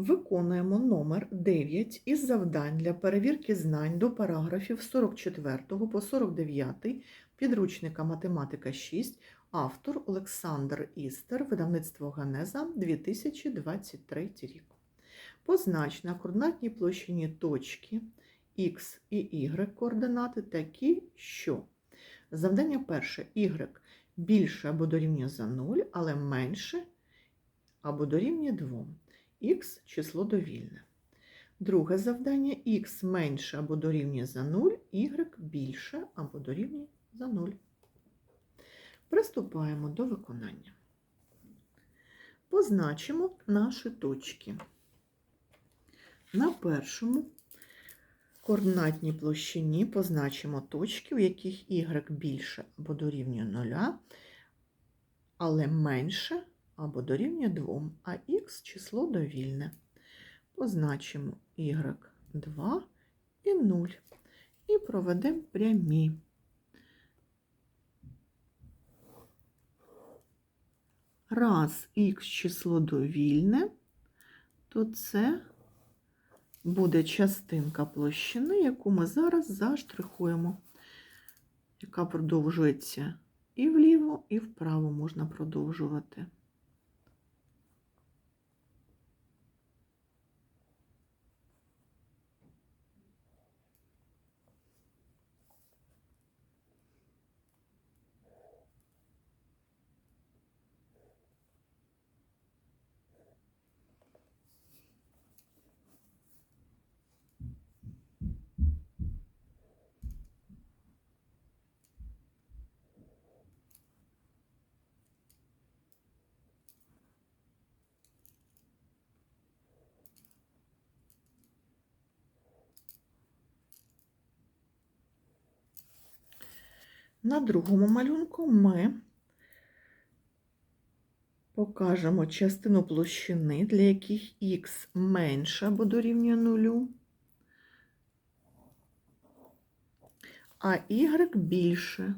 Виконуємо номер 9 із завдань для перевірки знань до параграфів 44 по 49 підручника Математика 6, автор Олександр Істер, видавництво Ганеза 2023 рік. Познач на координатній площині точки Х і Y координати такі, що завдання перше y більше або дорівнює за 0, але менше або дорівнює 2. Х число довільне. Друге завдання х менше або дорівнює за 0, y більше або дорівнює за 0. Приступаємо до виконання. Позначимо наші точки. На першому координатній площині позначимо точки, у яких y більше або дорівнює 0, але менше або дорівнює 2, а х число довільне. Позначимо y2 і 0 і проведемо прямі. Раз х число довільне, то це буде частинка площини, яку ми зараз заштрихуємо, яка продовжується і вліво, і вправо можна продовжувати. На другому малюнку ми покажемо частину площини, для яких х менше або дорівнює нулю, а y більше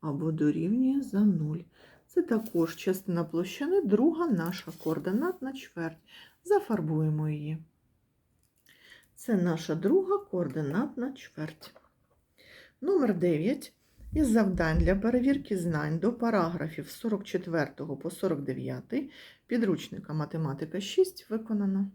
або дорівнює за 0. Це також частина площини, друга наша координатна чверть. Зафарбуємо її. Це наша друга координатна чверть. Номер 9. Із завдань для перевірки знань до параграфів з 44 по 49 підручника Математика 6 виконано.